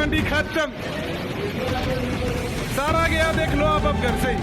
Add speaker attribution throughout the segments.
Speaker 1: मंडी खत्म सारा गया देख लो आप अब घर से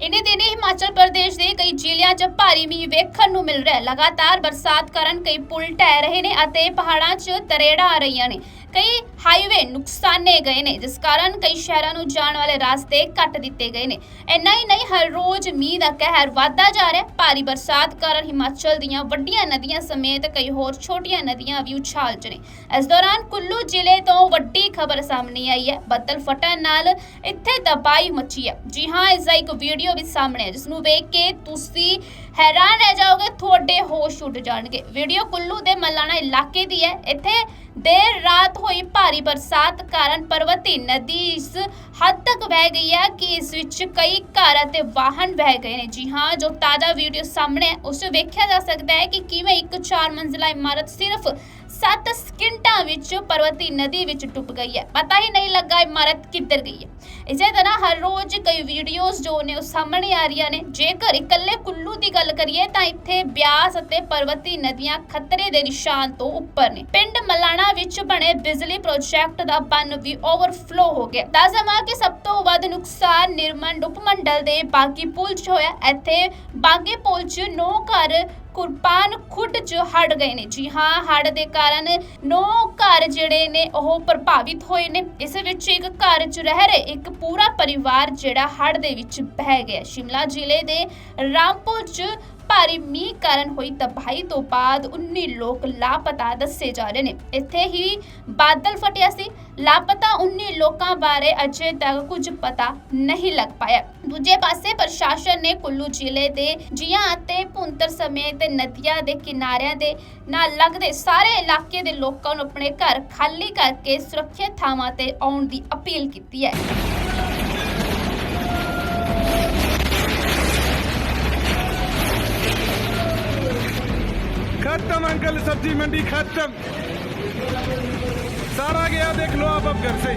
Speaker 2: ਇਨੇ ਦਿਨੀ ਹਿਮਾਚਲ ਪ੍ਰਦੇਸ਼ ਦੇ ਕਈ ਜ਼ਿਲ੍ਹਿਆਂ 'ਚ ਭਾਰੀ ਮੀਂਹ ਵੇਖਣ ਨੂੰ ਮਿਲ ਰਿਹਾ ਹੈ ਲਗਾਤਾਰ ਬਰਸਾਤ ਕਾਰਨ ਕਈ ਪੁਲ ਢਹਿ ਰਹੇ ਨੇ ਅਤੇ ਪਹਾੜਾਂ 'ਚ ਤਰੇੜਾਂ ਆ ਰਹੀਆਂ ਨੇ ਕਈ ਹਾਈਵੇ ਨੁਕਸਾਨੇ ਗਏ ਨੇ, ਜਿਸ ਕਾਰਨ ਕਈ ਸ਼ਹਿਰਾਂ ਨੂੰ ਜਾਣ ਵਾਲੇ ਰਸਤੇ ਕੱਟ ਦਿੱਤੇ ਗਏ ਨੇ। ਇੰਨਾ ਹੀ ਨਹੀਂ, ਹਰ ਰੋਜ਼ ਮੀਂਹ ਦਾ ਕਹਿਰ ਵਧਦਾ ਜਾ ਰਿਹਾ ਭਾਰੀ ਬਰਸਾਤ ਕਾਰਨ ਹਿਮਾਚਲ ਦੀਆਂ ਵੱਡੀਆਂ ਨਦੀਆਂ ਸਮੇਤ ਕਈ ਹੋਰ ਛੋਟੀਆਂ ਨਦੀਆਂ ਵੀ ਉਛਾਲ 'ਚ ਨੇ। ਇਸ ਦੌਰਾਨ ਕੁੱਲੂ ਜ਼ਿਲ੍ਹੇ ਤੋਂ ਵੱਡੀ ਖਬਰ ਸਾਹਮਣੇ ਆਈ ਹੈ। ਬੱਦਲ ਫਟਣ ਨਾਲ ਇੱਥੇ ਦਬਾਈ ਮੱਚੀ ਹੈ। ਜੀ ਹਾਂ, ਇਸ ਦਾ ਇੱਕ ਵੀਡੀਓ ਵੀ ਸਾਹਮਣੇ ਹੈ ਜਿਸ ਨੂੰ ਵੇਖ ਕੇ ਤੁਸੀਂ ਹੈਰਾਨ ਰਹਿ ਜਾਓਗੇ, ਤੁਹਾਡੇ ਹੋਸ਼ ਉੱਡ ਜਾਣਗੇ। ਵੀਡੀਓ ਕੁੱਲੂ ਦੇ ਮਲਾਣਾ ਇਲਾਕੇ ਦੀ ਹੈ। ਇੱਥੇ ਦੇਰ ਰਾਤ ਹੋਈ ਭਾਰੀ ਬਰਸਾਤ ਕਾਰਨ ਪਰਵਤੀ ਨਦੀ ਇਸ ਹੱਦ ਤੱਕ ਵਹਿ ਗਈ ਹੈ ਕਿ ਇਸ ਵਿੱਚ ਕਈ ਘਰ ਅਤੇ ਵਾਹਨ ਵਹਿ ਗਏ ਨੇ। ਜੀ ਹਾਂ, ਜੋ ਤਾਜ਼ਾ ਵੀਡੀਓ ਸਾਹਮਣੇ ਹੈ, ਉਸ ਵੇਖਿਆ ਜਾ ਸਕਦਾ ਹੈ ਕਿ ਕਿਵੇਂ ਇੱਕ ਚਾਰ ਮੰਜ਼ਿਲਾ ਇਮਾਰਤ ਸਿਰਫ 7 ਸਕਿੰਟਾਂ ਵਿੱਚ ਪਰਵਤੀ ਨਦੀ ਵਿੱਚ ਡੁੱਬ ਗਈ ਹੈ। ਪਤਾ ਹੀ ਨਹੀਂ ਲੱਗਾ ਇਮਾਰਤ ਕਿੱਧਰ ਗਈ ਹੈ। ਇਸੇ ਤਰ੍ਹਾਂ ਹਰ ਰੋਜ਼ ਕਈ ਵੀਡੀਓਜ਼ ਜੋ ਨੇ ਉਹ ਸਾਹਮਣੇ ਆ ਰਹੀਆਂ ਨੇ। ਜੇਕਰ ਇਕੱਲੇ ਕੁੱਲੂ ਦੀ ਗੱਲ ਕਰੀਏ ਤਾਂ ਇੱਥੇ ਬਿਆਸ ਅਤੇ ਪਰਵਤੀ ਨਦੀਆਂ ਖਤਰੇ ਦੇ ਨਿਸ਼ਾਨ ਤੋਂ ਉੱਪਰ ਨੇ। ਪਿੰਡ ਮਲਾਣਾ ਵਿੱਚ ਬਣੇ ਬਿਜਲੀ ਪ੍ਰੋਜੈਕਟ ਦਾ ਬੰਨ ਵੀ ਓਵਰਫਲੋ ਹੋ ਗਿਆ। ਦੱਸਵਾਂ ਕਿ ਸਭ ਤੋਂ ਵੱਧ ਨੁਕਸਾਨ ਨਿਰਮੰਡ ਉਪਮੰਡਲ ਦੇ ਬਾਗੀ ਪੁਲ 'ਚ ਹੋਇਆ। ਇੱਥੇ ਬਾਗੀ ਪੁਲ 'ਚ ਨੌ ਘਰ ਕੁਰਬਾਨ ਖੁੱਡ ਚ ਹੜ ਗਏ ਨੇ। ਜੀ ਹਾਂ ਹੜ ਦੇ ਕਾਰਨ ਨੌ ਘਰ ਜਿਹੜੇ ਨੇ, ਉਹ ਪ੍ਰਭਾਵਿਤ ਹੋਏ ਨੇ। ਇਸ ਵਿੱਚ ਇੱਕ ਘਰ ਚ ਰਹਿ ਰਹੇ ਇੱਕ ਪੂਰਾ ਪਰਿਵਾਰ ਜਿਹੜਾ ਹੜ ਦੇ ਵਿੱਚ ਬਹਿ ਗਿਆ। ਸ਼ਿਮਲਾ ਜ਼ਿਲ੍ਹੇ ਦੇ ਰਾਮਪੁਰ ਚ ਭਾਰੀ ਮੀਂਹ ਕਾਰਨ ਹੋਈ ਤਬਾਹੀ ਤੋਂ ਬਾਅਦ 19 ਲੋਕ ਲਾਪਤਾ ਦੱਸੇ ਜਾ ਰਹੇ ਨੇ। ਇੱਥੇ ਹੀ ਬਾਦਲ ਫਟਿਆ ਸੀ। ਲਾਪਤਾ 19 ਲੋਕਾਂ ਬਾਰੇ ਅਜੇ ਤੱਕ ਕੁਝ ਪਤਾ ਨਹੀਂ ਲੱਗ ਪਾਇਆ। ਦੂਜੇ ਪਾਸੇ ਪ੍ਰਸ਼ਾਸਨ ਨੇ ਕੁੱਲੂ ਜ਼ਿਲ੍ਹੇ ਦੇ ਜੀਆਂ ਅਤੇ ਭੁੰਤਰ ਸਮੇਤ ਨਦੀਆਂ ਦੇ ਕਿਨਾਰਿਆਂ ਦੇ ਨਾਲ ਲੱਗਦੇ ਸਾਰੇ ਇਲਾਕੇ ਦੇ ਲੋਕਾਂ ਨੂੰ ਆਪਣੇ ਘਰ ਖਾਲੀ ਕਰਕੇ ਸੁਰੱਖਿਅਤ ਥਾਵਾਂ ਤੇ ਆਉਣ ਦੀ ਅਪੀਲ ਕੀਤੀ ਹੈ।
Speaker 1: खत्म अंकल सब्जी मंडी खत्म सारा गया देख लो आप अब घर से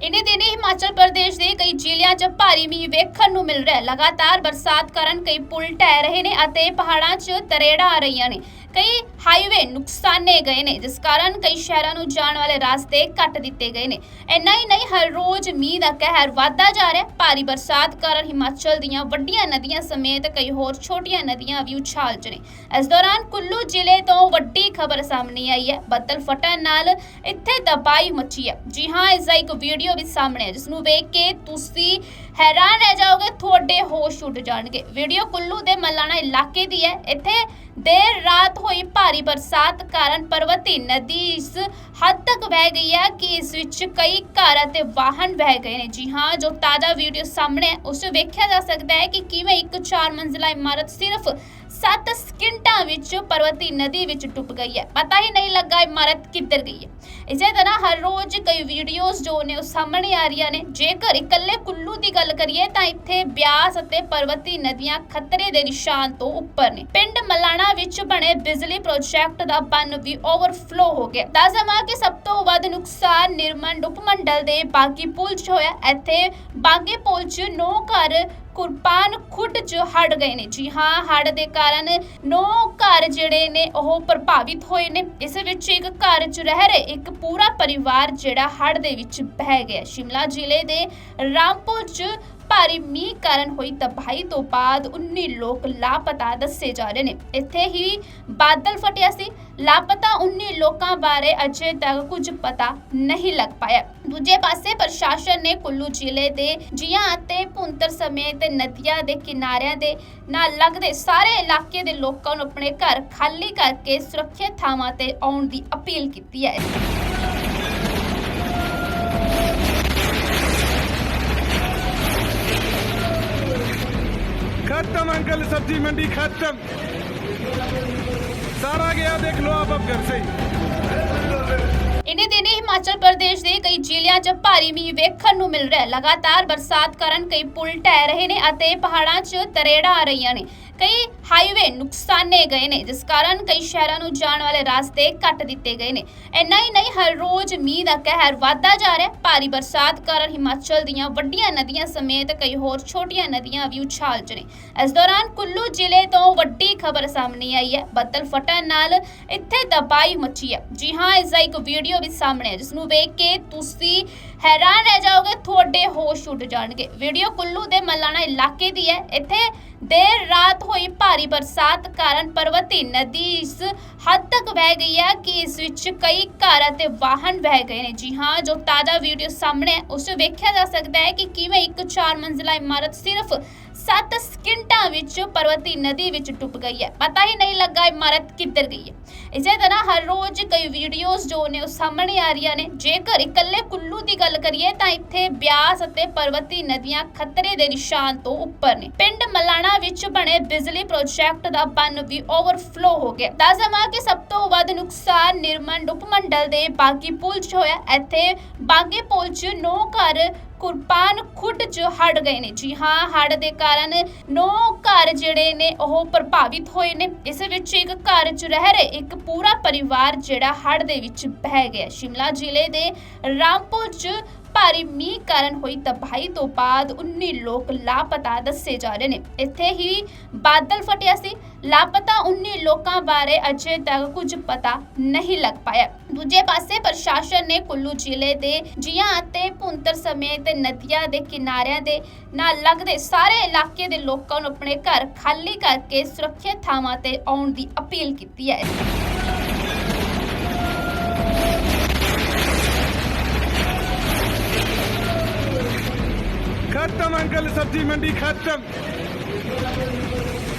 Speaker 2: ਇਨੇ ਦਿਨੀ ਹਿਮਾਚਲ ਪ੍ਰਦੇਸ਼ ਦੇ ਕਈ ਜ਼ਿਲ੍ਹਿਆਂ 'ਚ ਭਾਰੀ ਮੀਂਹ ਵੇਖਣ ਨੂੰ ਮਿਲ ਰਿਹਾ ਹੈ ਲਗਾਤਾਰ ਬਰਸਾਤ ਕਾਰਨ ਕਈ ਪੁਲ ਢਹਿ ਰਹੇ ਨੇ ਅਤੇ ਪਹਾੜਾਂ 'ਚ ਤਰੇੜਾਂ ਆ ਰਹੀਆਂ ਨੇ ਕਈ ਹਾਈਵੇ ਨੁਕਸਾਨੇ ਗਏ ਨੇ, ਜਿਸ ਕਾਰਨ ਕਈ ਸ਼ਹਿਰਾਂ ਨੂੰ ਜਾਣ ਵਾਲੇ ਰਸਤੇ ਕੱਟ ਦਿੱਤੇ ਗਏ ਨੇ। ਇੰਨਾ ਹੀ ਨਹੀਂ, ਹਰ ਰੋਜ਼ ਮੀਂਹ ਦਾ ਕਹਿਰ ਵਧਦਾ ਜਾ ਰਿਹਾ ਹੈ। ਭਾਰੀ ਬਰਸਾਤ ਕਾਰਨ ਹਿਮਾਚਲ ਦੀਆਂ ਵੱਡੀਆਂ ਨਦੀਆਂ ਸਮੇਤ ਕਈ ਹੋਰ ਛੋਟੀਆਂ ਨਦੀਆਂ ਵੀ ਉਛਾਲ 'ਚ ਨੇ। ਇਸ ਦੌਰਾਨ ਕੁੱਲੂ ਜ਼ਿਲ੍ਹੇ ਤੋਂ ਵੱਡੀ ਖਬਰ ਸਾਹਮਣੇ ਆਈ ਹੈ। ਬੱਦਲ ਫਟਣ ਨਾਲ ਇੱਥੇ ਦਬਾਈ ਮੱਚੀ ਹੈ। ਜੀ ਹਾਂ, ਇਸ ਦਾ ਇੱਕ ਵੀਡੀਓ ਵੀ ਸਾਹਮਣੇ ਹੈ ਜਿਸ ਨੂੰ ਵੇਖ ਕੇ ਤੁਸੀਂ ਹੈਰਾਨ ਰਹਿ ਜਾਓਗੇ, ਤੁਹਾਡੇ ਹੋਸ਼ ਉੱਡ ਜਾਣਗੇ। ਵੀਡੀਓ ਕੁੱਲੂ ਦੇ ਮਲਾਣਾ ਇਲਾਕੇ ਦੀ ਹੈ। ਇੱਥੇ ਦੇਰ ਰਾਤ ਹੋਈ ਭਾਰੀ ਬਰਸਾਤ ਕਾਰਨ ਪਰਵਤੀ ਨਦੀ ਇਸ ਹੱਦ ਤੱਕ ਵਹਿ ਗਈ ਹੈ ਕਿ ਇਸ ਵਿੱਚ ਕਈ ਘਰ ਅਤੇ ਵਾਹਨ ਵਹਿ ਗਏ ਨੇ। ਜੀ ਹਾਂ, ਜੋ ਤਾਜ਼ਾ ਵੀਡੀਓ ਸਾਹਮਣੇ ਹੈ ਉਸ ਵਿੱਚ ਵੇਖਿਆ ਜਾ ਸਕਦਾ ਹੈ ਕਿ ਕਿਵੇਂ ਇੱਕ ਚਾਰ ਮੰਜ਼ਿਲਾ ਇਮਾਰਤ ਸਿਰਫ 7 ਸਕਿੰਟਾਂ ਵਿੱਚ ਪਰਵਤੀ ਨਦੀ ਵਿੱਚ ਡੁੱਬ ਗਈ ਹੈ। ਪਤਾ ਹੀ ਨਹੀਂ ਲੱਗਾ ਇਮਾਰਤ ਕਿੱਧਰ ਗਈ ਹੈ। ਇਸੇ ਤਰ੍ਹਾਂ ਹਰ ਰੋਜ਼ ਕਈ ਵੀਡੀਓਜ਼ ਜੋ ਨੇ ਉਹ ਸਾਹਮਣੇ ਆ ਰਹੀਆਂ ਨੇ, ਜੇਕਰ ਇਕੱਲੇ ਕੁੱਲੂ ਦੀ ਗੱਲ ਕਰੀਏ ਤਾਂ ਇੱਥੇ ਬਿਆਸ ਅਤੇ ਪਰਵਤੀ ਨਦੀਆਂ ਖਤਰੇ ਦੇ ਨਿਸ਼ਾਨ ਤੋਂ ਉੱਪਰ ਨੇ। ਪਿੰਡ ਮਲਾਣਾ ਵਿੱਚ ਬਣੇ ਬਿਜਲੀ ਪ੍ਰੋਜੈਕਟ ਦਾ ਬੰਨ ਵੀ ਓਵਰਫਲੋ ਹੋ ਗਿਆ। ਦੱਸਵਾਂ ਕਿ ਸਭ ਤੋਂ ਵੱਧ ਨੁਕਸਾਨ ਨਿਰਮੰਡ ਉਪਮੰਡਲ ਦੇ ਬਾਗੀ ਪੁਲ 'ਚ ਹੋਇਆ। ਇੱਥੇ ਬਾਗੀ ਪੁਲ 'ਚ ਨੌ ਘਰ ਕੁਰਬਾਨ ਖੁੱਡ ਚ ਹੜ ਗਏ ਨੇ। ਜੀ ਹਾਂ ਹੜ ਦੇ ਕਾਰਨ ਨੌ ਘਰ ਜਿਹੜੇ ਨੇ ਉਹ ਪ੍ਰਭਾਵਿਤ ਹੋਏ ਨੇ। ਇਸ ਵਿੱਚ ਇੱਕ ਘਰ ਚ ਰਹਿ ਰਹੇ ਇੱਕ ਪੂਰਾ ਪਰਿਵਾਰ ਜਿਹੜਾ ਹੜ ਦੇ ਵਿੱਚ ਬਹਿ ਗਿਆ। ਸ਼ਿਮਲਾ ਜ਼ਿਲ੍ਹੇ ਦੇ ਰਾਮਪੁਰ ਚ ਭਾਰੀ ਮੀਂਹ ਕਾਰਨ ਹੋਈ ਤਬਾਹੀ ਤੋਂ ਬਾਅਦ 19 ਲੋਕ ਲਾਪਤਾ ਦੱਸੇ ਜਾ ਰਹੇ ਨੇ। ਇੱਥੇ ਹੀ ਬਾਦਲ ਫਟਿਆ ਸੀ। ਲਾਪਤਾ 19 ਲੋਕਾਂ ਬਾਰੇ ਅਜੇ ਤੱਕ ਕੁਝ ਪਤਾ ਨਹੀਂ ਲੱਗ ਪਾਇਆ। ਦੂਜੇ ਪਾਸੇ ਪ੍ਰਸ਼ਾਸਨ ਨੇ ਕੁੱਲੂ ਜ਼ਿਲ੍ਹੇ ਦੇ ਜੀਆਂ ਅਤੇ ਭੁੰਤਰ ਸਮੇਤ ਨਦੀਆਂ ਦੇ ਕਿਨਾਰਿਆਂ ਦੇ ਨਾਲ ਲੱਗਦੇ ਸਾਰੇ ਇਲਾਕੇ ਦੇ ਲੋਕਾਂ ਨੂੰ ਆਪਣੇ ਘਰ ਖਾਲੀ ਕਰਕੇ ਸੁਰੱਖਿਅਤ ਥਾਵਾਂ ਤੇ ਆਉਣ ਦੀ ਅਪੀਲ ਕੀਤੀ ਹੈ।
Speaker 1: खत्म अंकल सब्जी मंडी खत्म सारा गया देख लो आप अब घर से
Speaker 2: ਇਨੇ ਦਿਨੀ ਹਿਮਾਚਲ ਪ੍ਰਦੇਸ਼ ਦੇ ਕਈ ਜ਼ਿਲ੍ਹਿਆਂ 'ਚ ਭਾਰੀ ਮੀਂਹ ਵੇਖਣ ਨੂੰ ਮਿਲ ਰਿਹਾ ਹੈ ਲਗਾਤਾਰ ਬਰਸਾਤ ਕਾਰਨ ਕਈ ਪੁਲ ਢਹਿ ਰਹੇ ਨੇ ਅਤੇ ਪਹਾੜਾਂ 'ਚ ਤਰੇੜਾਂ ਆ ਰਹੀਆਂ ਨੇ ਕਈ ਹਾਈਵੇ ਨੁਕਸਾਨੇ ਗਏ ਨੇ, ਜਿਸ ਕਾਰਨ ਕਈ ਸ਼ਹਿਰਾਂ ਨੂੰ ਜਾਣ ਵਾਲੇ ਰਸਤੇ ਕੱਟ ਦਿੱਤੇ ਗਏ ਨੇ। ਇੰਨਾ ਹੀ ਨਹੀਂ, ਹਰ ਰੋਜ਼ ਮੀਂਹ ਦਾ ਕਹਿਰ ਵਧਦਾ ਜਾ ਰਿਹਾ ਹੈ। ਭਾਰੀ ਬਰਸਾਤ ਕਾਰਨ ਹਿਮਾਚਲ ਦੀਆਂ ਵੱਡੀਆਂ ਨਦੀਆਂ ਸਮੇਤ ਕਈ ਹੋਰ ਛੋਟੀਆਂ ਨਦੀਆਂ ਵੀ ਉਛਾਲ 'ਚ ਨੇ। ਇਸ ਦੌਰਾਨ ਕੁੱਲੂ ਜ਼ਿਲ੍ਹੇ ਤੋਂ ਵੱਡੀ ਖਬਰ ਸਾਹਮਣੇ ਆਈ ਹੈ। ਬੱਦਲ ਫਟਣ ਨਾਲ ਇੱਥੇ ਦਬਾਈ ਮੱਚੀ ਹੈ। ਜੀ ਹਾਂ, ਇਸ ਦਾ ਇੱਕ ਵੀਡੀਓ ਵੀ ਸਾਹਮਣੇ ਹੈ ਜਿਸ ਨੂੰ ਵੇਖ ਕੇ ਤੁਸੀਂ ਹੈਰਾਨ ਰਹਿ ਜਾਓਗੇ, ਤੁਹਾਡੇ ਹੋਸ਼ ਉੱਡ ਜਾਣਗੇ। ਵੀਡੀਓ ਕੁੱਲੂ ਦੇ ਮਲਾਣਾ ਇਲਾਕੇ ਦੀ ਹੈ। ਇੱਥੇ ਦੇਰ ਰਾਤ ਹੋਈ ਭਾਰੀ ਬਰਸਾਤ ਕਾਰਨ ਪਰਵਤੀ ਨਦੀ ਇਸ ਹੱਦ ਤੱਕ ਵਹਿ ਗਈ ਹੈ ਕਿ ਇਸ ਵਿੱਚ ਕਈ ਘਰ ਅਤੇ ਵਾਹਨ ਵਹਿ ਗਏ ਨੇ। ਜੀ ਹਾਂ, ਜੋ ਤਾਜ਼ਾ ਵੀਡੀਓ ਸਾਹਮਣੇ ਹੈ, ਉਸ 'ਚ ਵੇਖਿਆ ਜਾ ਸਕਦਾ ਹੈ ਕਿ ਕਿਵੇਂ ਇੱਕ ਚਾਰ ਮੰਜ਼ਿਲਾ ਇਮਾਰਤ ਸਿਰਫ 7 ਸਕਿੰਟਾਂ ਵਿੱਚ ਪਰਵਤੀ ਨਦੀ ਵਿੱਚ ਡੁੱਬ ਗਈ ਹੈ। ਪਤਾ ਹੀ ਨਹੀਂ ਲੱਗਾ ਇਮਾਰਤ ਕਿੱਧਰ ਗਈ ਹੈ। ਇਸੇ ਤਰ੍ਹਾਂ ਹਰ ਰੋਜ਼ ਕਈ ਵੀਡੀਓਜ਼ ਜੋ ਨੇ, ਉਹ ਸਾਹਮਣੇ ਆ ਰਹੀਆਂ ਨੇ। ਜੇਕਰ ਇਕੱਲੇ ਕੁੱਲੂ ਦੀ ਗੱਲ ਕਰੀਏ, ਤਾਂ ਇੱਥੇ ਬਿਆਸ ਅਤੇ ਪਰਵਤੀ ਨਦੀਆਂ ਖਤਰੇ ਦੇ ਨਿਸ਼ਾਨ ਤੋਂ ਉੱਪਰ ਨੇ। ਪਿੰਡ ਮਲਾਣਾ ਵਿੱਚ ਬਣੇ ਬਿਜਲੀ ਪ੍ਰੋਜੈਕਟ ਦਾ ਬੰਨ ਵੀ ਓਵਰਫਲੋ ਹੋ ਗਿਆ। ਦੱਸਵਾਂ ਕਿ ਸਭ ਤੋਂ ਵੱਧ ਨੁਕਸਾਨ ਨਿਰਮਲ ਉਪਮੰਡਲ ਦੇ ਬਾਗੀ ਪੁਲ 'ਚ ਹੋਇਆ। ਇੱਥੇ ਬਾਗੀ ਪੁਲ 'ਚ ਨੌ ਘਰ ਕੁਰਬਾਨ ਖੁੱਡ 'ਚ ਹੜ ਗਏ ਨੇ। ਜੀ ਹਾਂ ਹੜ ਦੇ ਕਾਰਨ ਨੌ ਘਰ ਜਿਹੜੇ ਨੇ, ਉਹ ਪ੍ਰਭਾਵਿਤ ਹੋਏ ਨੇ। ਇਸ ਵਿੱਚ ਇੱਕ ਘਰ 'ਚ ਰਹਿ ਰਹੇ ਇੱਕ ਪੂਰਾ ਪਰਿਵਾਰ ਜਿਹੜਾ ਹੜ ਦੇ ਵਿੱਚ ਬਹਿ ਗਿਆ। ਸ਼ਿਮਲਾ ਜ਼ਿਲ੍ਹੇ ਦੇ ਰਾਮਪੁਰ 'ਚ ਭਾਰੀ ਮੀਂਹ ਕਾਰਨ ਹੋਈ ਤਬਾਹੀ ਤੋਂ ਬਾਅਦ 19 ਲੋਕ ਲਾਪਤਾ ਦੱਸੇ ਜਾ ਰਹੇ ਨੇ। ਇੱਥੇ ਹੀ ਬਾਦਲ ਫਟਿਆ ਸੀ। ਲਾਪਤਾ 19 ਲੋਕਾਂ ਬਾਰੇ ਅਜੇ ਤੱਕ ਕੁਝ ਪਤਾ ਨਹੀਂ ਲੱਗ ਪਾਇਆ। ਦੂਜੇ ਪਾਸੇ ਪ੍ਰਸ਼ਾਸਨ ਨੇ ਕੁੱਲੂ ਜ਼ਿਲ੍ਹੇ ਦੇ ਜੀਆਂ ਅਤੇ ਭੁੰਤਰ ਸਮੇਤ ਨਦੀਆਂ ਦੇ ਕਿਨਾਰਿਆਂ ਦੇ ਨਾਲ ਲੱਗਦੇ ਸਾਰੇ ਇਲਾਕੇ ਦੇ ਲੋਕਾਂ ਨੂੰ ਆਪਣੇ ਘਰ ਖਾਲੀ ਕਰਕੇ ਸੁਰੱਖਿਅਤ ਥਾਵਾਂ ਤੇ ਆਉਣ ਦੀ ਅਪੀਲ ਕੀਤੀ ਹੈ।
Speaker 1: खत्म अंकल सब्जी मंडी खत्म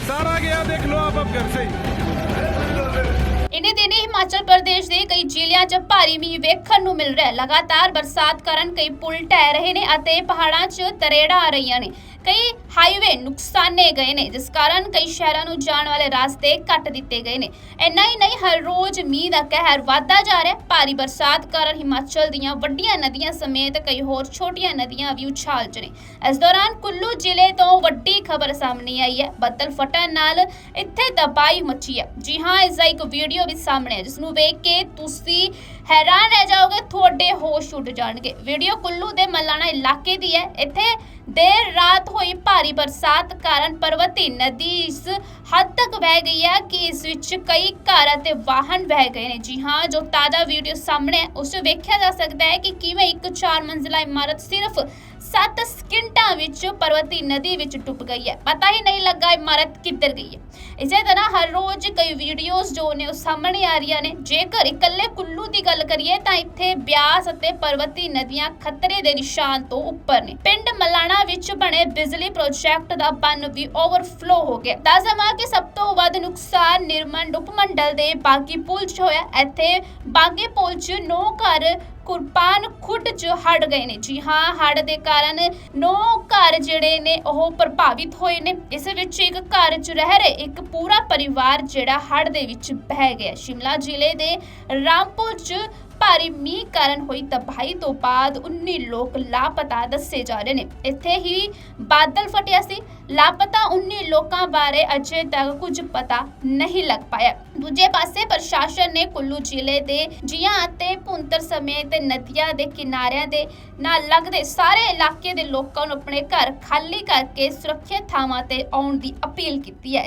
Speaker 1: सारा गया देख लो आप अब घर से ही
Speaker 2: ਇਨੇ ਦਿਨੀ ਹਿਮਾਚਲ ਪ੍ਰਦੇਸ਼ ਦੇ ਕਈ ਜ਼ਿਲ੍ਹਿਆਂ 'ਚ ਭਾਰੀ ਮੀਂਹ ਵੇਖਣ ਨੂੰ ਮਿਲ ਰਿਹਾ ਹੈ ਲਗਾਤਾਰ ਬਰਸਾਤ ਕਾਰਨ ਕਈ ਪੁਲ ਢਹਿ ਰਹੇ ਨੇ ਅਤੇ ਪਹਾੜਾਂ 'ਚ ਤਰੇੜਾਂ ਆ ਰਹੀਆਂ ਨੇ ਕਈ ਹਾਈਵੇ ਨੁਕਸਾਨੇ ਗਏ ਨੇ, ਜਿਸ ਕਾਰਨ ਕਈ ਸ਼ਹਿਰਾਂ ਨੂੰ ਜਾਣ ਵਾਲੇ ਰਸਤੇ ਕੱਟ ਦਿੱਤੇ ਗਏ ਨੇ। ਇੰਨਾ ਹੀ ਨਹੀਂ, ਹਰ ਰੋਜ਼ ਮੀਂਹ ਦਾ ਕਹਿਰ ਵਧਦਾ ਜਾ ਰਿਹਾ ਹੈ। ਭਾਰੀ ਬਰਸਾਤ ਕਾਰਨ ਹਿਮਾਚਲ ਦੀਆਂ ਵੱਡੀਆਂ ਨਦੀਆਂ ਸਮੇਤ ਕਈ ਹੋਰ ਛੋਟੀਆਂ ਨਦੀਆਂ ਵੀ ਉਛਾਲ 'ਚ ਨੇ। ਇਸ ਦੌਰਾਨ ਕੁੱਲੂ ਜ਼ਿਲ੍ਹੇ ਤੋਂ ਵੱਡੀ ਖਬਰ ਸਾਹਮਣੇ ਆਈ ਹੈ। ਬੱਦਲ ਫਟਣ ਨਾਲ ਇੱਥੇ ਦਬਾਈ ਮੱਚੀ ਹੈ। ਜੀ ਹਾਂ, ਇਸ ਦਾ ਇੱਕ ਵੀਡੀਓ ਵੀ ਸਾਹਮਣੇ ਹੈ ਜਿਸ ਨੂੰ ਵੇਖ ਕੇ ਤੁਸੀਂ ਹੈਰਾਨ ਰਹਿ ਜਾਓਗੇ, ਤੁਹਾਡੇ ਹੋਸ਼ ਉੱਡ ਜਾਣਗੇ। ਵੀਡੀਓ ਕੁੱਲੂ ਦੇ ਮਲਾਣਾ ਇਲਾਕੇ ਦੀ ਹੈ। ਇੱਥੇ ਦੇਰ ਰਾਤ ਹੋਈ ਭਾਰੀ ਬਰਸਾਤ ਕਾਰਨ ਪਰਵਤੀ ਨਦੀ ਇਸ ਹੱਦ ਤੱਕ ਵਹਿ ਗਈ ਹੈ ਕਿ ਇਸ ਵਿੱਚ ਕਈ ਘਰ ਅਤੇ ਵਾਹਨ ਵਹਿ ਗਏ ਨੇ। ਜੀ ਹਾਂ, ਜੋ ਤਾਜ਼ਾ ਵੀਡੀਓ ਸਾਹਮਣੇ ਹੈ, ਉਸ 'ਚ ਵੇਖਿਆ ਜਾ ਸਕਦਾ ਹੈ ਕਿ ਕਿਵੇਂ ਇੱਕ ਚਾਰ ਮੰਜ਼ਿਲਾ ਇਮਾਰਤ ਸਿਰਫ 7 ਸਕਿੰਟਾਂ ਵਿੱਚ ਪਰਵਤੀ ਨਦੀ ਵਿੱਚ ਡੁੱਬ ਗਈ ਹੈ। ਪਤਾ ਹੀ ਨਹੀਂ ਲੱਗਾ ਇਮਾਰਤ ਕਿੱਧਰ ਗਈ ਹੈ। ਇਸੇ ਤਰ੍ਹਾਂ ਹਰ ਰੋਜ਼ ਕਈ ਵੀਡੀਓਜ਼ ਜੋ ਨੇ ਉਹ ਸਾਹਮਣੇ ਆ ਰਹੀਆਂ ਨੇ। ਜੇਕਰ ਇਕੱਲੇ ਕੁੱਲੂ ਦੀ ਗੱਲ ਕਰੀਏ ਤਾਂ ਇੱਥੇ ਬਿਆਸ ਅਤੇ ਪਰਵਤੀ ਨਦੀਆਂ ਖਤਰੇ ਦੇ ਨਿਸ਼ਾਨ ਤੋਂ ਉੱਪਰ ਨੇ। ਪਿੰਡ ਮਲਾਣਾ ਵਿੱਚ ਬਣੇ ਬਿਜਲੀ ਪ੍ਰੋਜੈਕਟ ਦਾ ਬੰਨ ਵੀ ਓਵਰਫਲੋ ਹੋ ਗਿਆ। ਦੱਸਵਾਂ ਕਿ ਸਭ ਤੋਂ ਵੱਧ ਨੁਕਸਾਨ ਨਿਰਮਲ ਉਪਮੰਡਲ ਦੇ ਬਾਗੀ ਪੁਲ 'ਚ ਹੋਇਆ। ਇੱਥੇ ਬਾਗੀ ਪੁਲ 'ਚ ਨੌ ਘਰ ਕੁਰਬਾਨ ਖੁੱਡ 'ਚ ਹੜ ਗਏ ਨੇ। ਜੀ ਹਾਂ, ਹੜ ਦੇ ਕਾਰਨ ਨੌ ਘਰ ਜਿਹੜੇ ਨੇ, ਉਹ ਪ੍ਰਭਾਵਿਤ ਹੋਏ ਨੇ। ਇਸ ਵਿੱਚ ਇੱਕ ਘਰ 'ਚ ਰਹਿ ਰਹੇ ਇੱਕ ਪੂਰਾ ਪਰਿਵਾਰ ਜਿਹੜਾ ਹੜ ਦੇ ਵਿੱਚ ਬਹਿ ਗਿਆ। ਸ਼ਿਮਲਾ ਜ਼ਿਲ੍ਹੇ ਦੇ ਰਾਮਪੁਰ 'ਚ ਭਾਰੀ ਮੀਂਹ ਕਾਰਨ ਹੋਈ ਤਬਾਹੀ ਤੋਂ ਬਾਅਦ 19 ਲੋਕ ਲਾਪਤਾ ਦੱਸੇ ਜਾ ਰਹੇ ਨੇ। ਇੱਥੇ ਹੀ ਬਾਦਲ ਫਟਿਆ ਸੀ। ਲਾਪਤਾ 19 ਲੋਕਾਂ ਬਾਰੇ ਅਜੇ ਤੱਕ ਕੁਝ ਪਤਾ ਨਹੀਂ ਲੱਗ ਪਾਇਆ। ਦੂਜੇ ਪਾਸੇ ਪ੍ਰਸ਼ਾਸਨ ਨੇ ਕੁੱਲੂ ਜ਼ਿਲ੍ਹੇ ਦੇ ਜੀਆਂ ਅਤੇ ਭੁੰਤਰ ਸਮੇਤ ਨਦੀਆਂ ਦੇ ਕਿਨਾਰਿਆਂ ਦੇ ਨਾਲ ਲੱਗਦੇ ਸਾਰੇ ਇਲਾਕੇ ਦੇ ਲੋਕਾਂ ਨੂੰ ਆਪਣੇ ਘਰ ਖਾਲੀ ਕਰਕੇ ਸੁਰੱਖਿਅਤ ਥਾਵਾਂ ਤੇ ਆਉਣ ਦੀ ਅਪੀਲ ਕੀਤੀ ਹੈ।